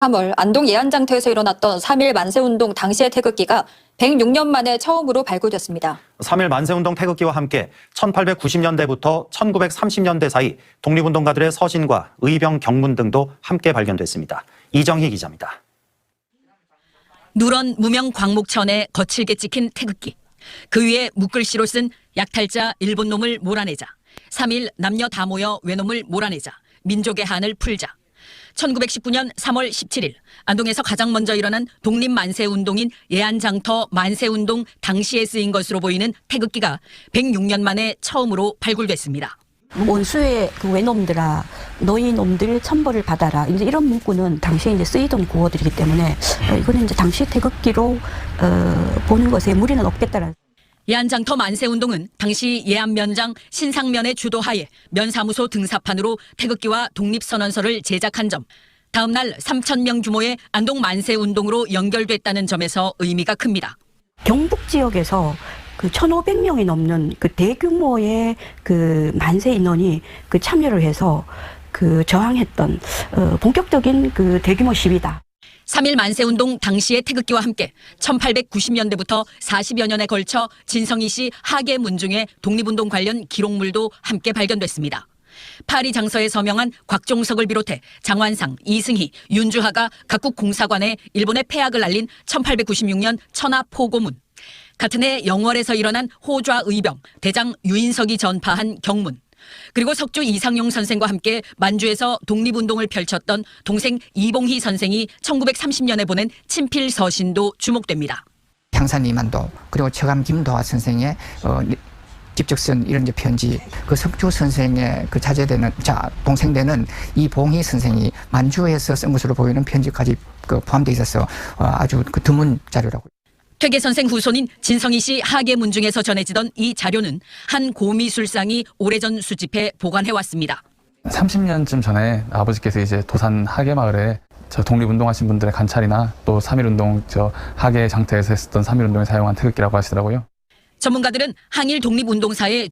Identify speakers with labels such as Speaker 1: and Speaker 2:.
Speaker 1: 3월 안동 예안장터에서 일어났던 3.1 만세운동 당시의 태극기가 106년 만에 처음으로 발굴됐습니다.
Speaker 2: 3.1 만세운동 태극기와 함께 1890년대부터 1930년대 사이 독립운동가들의 서신과 의병 경문 등도 함께 발견됐습니다. 이정희 기자입니다.
Speaker 3: 누런 무명 광목천에 거칠게 찍힌 태극기. 그 위에 묶글씨로 쓴 약탈자 일본 놈을 몰아내자. 3일 남녀 다 모여 외놈을 몰아내자. 민족의 한을 풀자. 1919년 3월 17일 안동에서 가장 먼저 일어난 독립 만세 운동인 예안장터 만세 운동 당시에 쓰인 것으로 보이는 태극기가 106년 만에 처음으로 발굴됐습니다.
Speaker 4: 원수의 그 외놈들아 너희 놈들 천벌을 받아라 이제 이런 문구는 당시에 이제 쓰이던 구호들이기 때문에 어, 이거는 이제 당시 태극기로 어, 보는 것에 무리는 없겠다라는.
Speaker 3: 예안장터 만세운동은 당시 예안면장 신상면의 주도하에 면사무소 등사판으로 태극기와 독립선언서를 제작한 점, 다음날 3천명 규모의 안동 만세운동으로 연결됐다는 점에서 의미가 큽니다.
Speaker 4: 경북 지역에서 그 1,500명이 넘는 그 대규모의 그 만세 인원이 그 참여를 해서 그 저항했던 어, 본격적인 그 대규모 시위다.
Speaker 3: 3.1 만세운동 당시의 태극기와 함께 1890년대부터 40여 년에 걸쳐 진성희 씨 하계 문중의 독립운동 관련 기록물도 함께 발견됐습니다. 파리 장서에 서명한 곽종석을 비롯해 장완상, 이승희, 윤주하가 각국 공사관에 일본의 폐악을 알린 1896년 천하 포고문. 같은 해 영월에서 일어난 호좌 의병 대장 유인석이 전파한 경문. 그리고 석주 이상용 선생과 함께 만주에서 독립운동을 펼쳤던 동생 이봉희 선생이 1930년에 보낸 친필 서신도 주목됩니다.
Speaker 5: 향산 이만도 그리고 처감 김도화 선생의 어, 리- 직접 쓴 이런 편지 그 석주 선생의 그 자제되는 자 동생되는 이봉희 선생이 만주에서 쓴 것으로 보이는 편지까지 그 포함되어 있어서 어, 아주 그 드문 자료라고.
Speaker 3: 퇴계 선생 후손인 진성희 씨 하계 문 중에서 전해지던 이 자료는 한 고미술상이 오래전 수집해 보관해 왔습니다.
Speaker 6: 30년쯤 전에 아버지께서 이제 도산 하계마을에 저 독립운동하신 분들의 관찰이나 또 3.1운동 저 하계 장터에서 했었던 3.1운동에 사용한 태극기라고 하시더라고요.
Speaker 3: 전문가들은 항일 독립운동사의